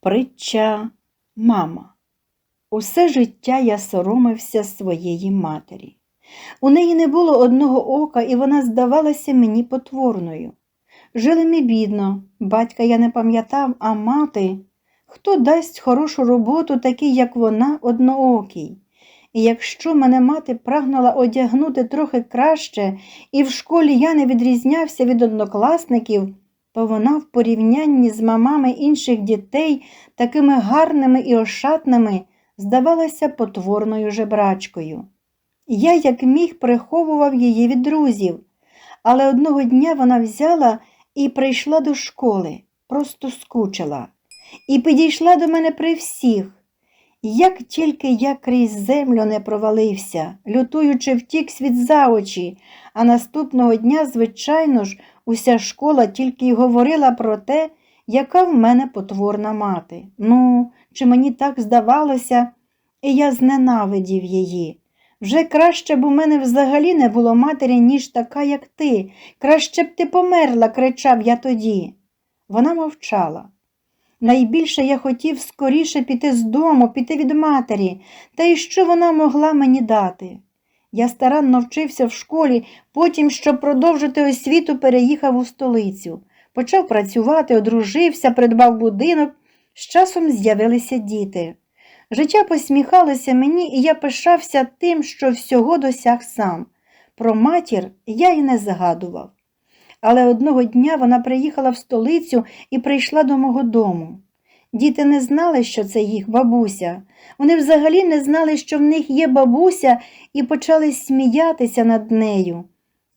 Притча мама. Усе життя я соромився своєї матері. У неї не було одного ока, і вона здавалася мені потворною. Жили ми бідно, батька я не пам'ятав, а мати. Хто дасть хорошу роботу, такий, як вона, одноокий? І якщо мене мати прагнула одягнути трохи краще, і в школі я не відрізнявся від однокласників, то вона в порівнянні з мамами інших дітей, такими гарними і ошатними, здавалася потворною жебрачкою. Я, як міг, приховував її від друзів, але одного дня вона взяла і прийшла до школи, просто скучила, і підійшла до мене при всіх. Як тільки я крізь землю не провалився, лютуючи втік світ за очі, а наступного дня, звичайно ж, уся школа тільки й говорила про те, яка в мене потворна мати. Ну, чи мені так здавалося, і я зненавидів її. Вже краще б у мене взагалі не було матері, ніж така, як ти. Краще б ти померла, кричав я тоді. Вона мовчала. Найбільше я хотів скоріше піти з дому, піти від матері, та й що вона могла мені дати. Я старанно вчився в школі, потім, щоб продовжити освіту, переїхав у столицю. Почав працювати, одружився, придбав будинок. З часом з'явилися діти. Життя посміхалося мені, і я пишався тим, що всього досяг сам. Про матір я й не згадував. Але одного дня вона приїхала в столицю і прийшла до мого дому. Діти не знали, що це їх бабуся. Вони взагалі не знали, що в них є бабуся, і почали сміятися над нею.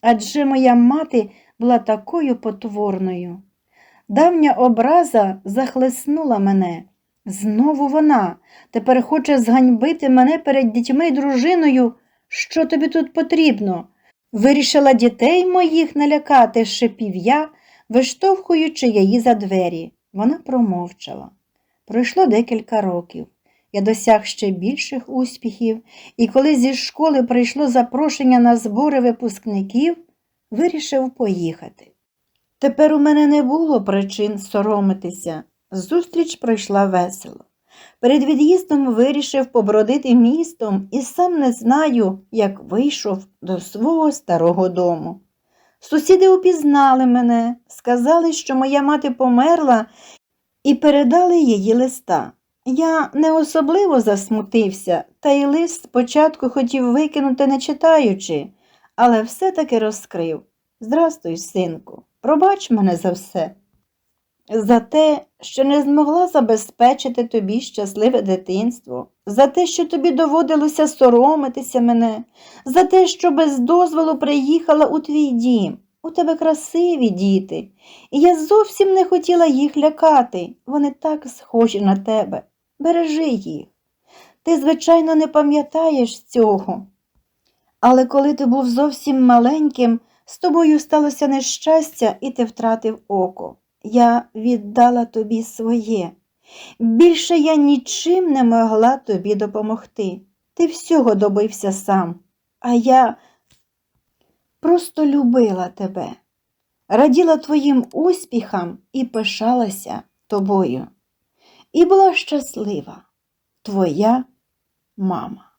Адже моя мати була такою потворною. Давня образа захлеснула мене. Знову вона тепер хоче зганьбити мене перед дітьми й дружиною. Що тобі тут потрібно? Вирішила дітей моїх налякати, шипів я, виштовхуючи її за двері. Вона промовчала. Пройшло декілька років. Я досяг ще більших успіхів, і коли зі школи прийшло запрошення на збори випускників, вирішив поїхати. Тепер у мене не було причин соромитися. Зустріч пройшла весело. Перед від'їздом вирішив побродити містом і сам не знаю, як вийшов до свого старого дому. Сусіди упізнали мене, сказали, що моя мати померла, і передали її листа. Я не особливо засмутився, та й лист спочатку хотів викинути, не читаючи, але все-таки розкрив. Здрастуй, синку, пробач мене за все за те, що не змогла забезпечити тобі щасливе дитинство, за те, що тобі доводилося соромитися мене, за те, що без дозволу приїхала у твій дім. У тебе красиві діти, і я зовсім не хотіла їх лякати. Вони так схожі на тебе. Бережи їх. Ти, звичайно, не пам'ятаєш цього. Але коли ти був зовсім маленьким, з тобою сталося нещастя, і ти втратив око. Я віддала тобі своє. Більше я нічим не могла тобі допомогти. Ти всього добився сам, а я просто любила тебе, раділа твоїм успіхам і пишалася тобою. І була щаслива, твоя мама.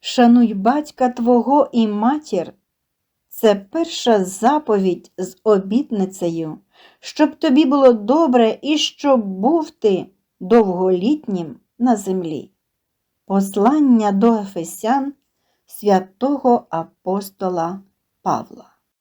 Шануй батька твого і матір. Це перша заповідь з обітницею щоб тобі було добре і щоб був ти довголітнім на землі. Послання до Ефесян святого апостола Павла.